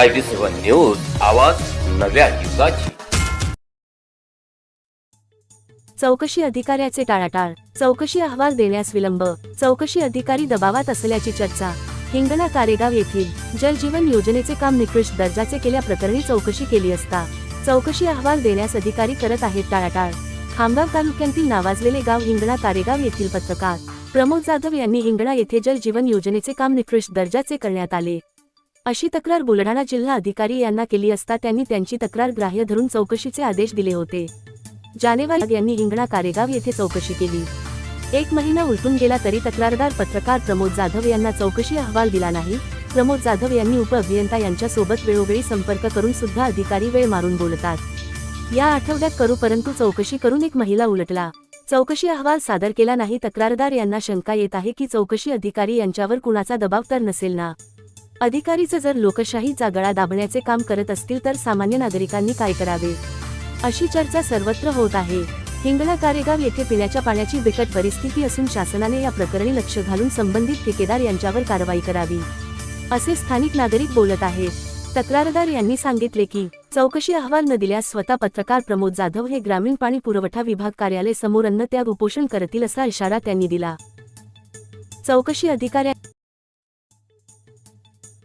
I B seven news आवाज नव्या युगाची. चौकशी अधिकाऱ्याचे टाळाटाळ चौकशी अहवाल देण्यास विलंब चौकशी अधिकारी दबावात असल्याची चर्चा. हिंगणा कारेगाव येथील जल जीवन योजनेचे काम निकृष्ट दर्जाचे केल्याप्रकरणी चौकशी केली असता चौकशी अहवाल देण्यास अधिकारी करत आहेत टाळाटाळ. खामगाव तालुक्यातील नावाजलेले गाव हिंगणा कारेगाव येथील पत्रकार प्रमोद जाधव यांनी हिंगणा येथे जल जीवन योजनेचे काम निकृष्ट दर्जाचे करण्यात आले. अशी तक्रार बुलढाणा जिल्हा अधिकारी यांना केली असता त्यांनी त्यांची तक्रार ग्राह्य धरून चौकशीचे आदेश दिले होते. जानेवारी यांनी हिंगणा कारेगाव येथे चौकशी केली. एक महिना उलटून गेला तरी तक्रारदार पत्रकार प्रमोद जाधव यांना चौकशी अहवाल दिला नाही. प्रमोद जाधव यांनी उप अभियंता यांच्यासोबत वेळोवेळी संपर्क करून सुद्धा अधिकारी वेळ मारून बोलतात. या आठवड्यात करू परंतु चौकशी करून एक महिला उलटला. चौकशी अहवाल सादर केला नाही तक्रारदार यांना शंका येत आहे की चौकशी अधिकारी यांच्यावर कुणाचा दबाव तर नसेल ना? अधिकारीचं जर लोकशाहीचा गळा दाबण्याचे काम करत असतील तर सामान्य नागरिकांनी काय करावे? अशी चर्चा सर्वत्र होत आहे. हिंगणा कारेगाव येथे पिण्याच्या पाण्याची बिकट परिस्थिती असून शासनाने या प्रकरणी लक्ष घालून संबंधित ठेकेदार यांच्यावर कारवाई करावी. असे स्थानिक नागरिक बोलत आहेत. तक्रारदार यांनी सांगितले की चौकशी अहवाल न दिल्यास स्वतः पत्रकार प्रमोद जाधव हे ग्रामीण पाणी पुरवठा विभाग कार्यालय समोर अन्न त्याग उपोषण करतील असा इशारा त्यांनी दिला. चौकशी अधिकाऱ्या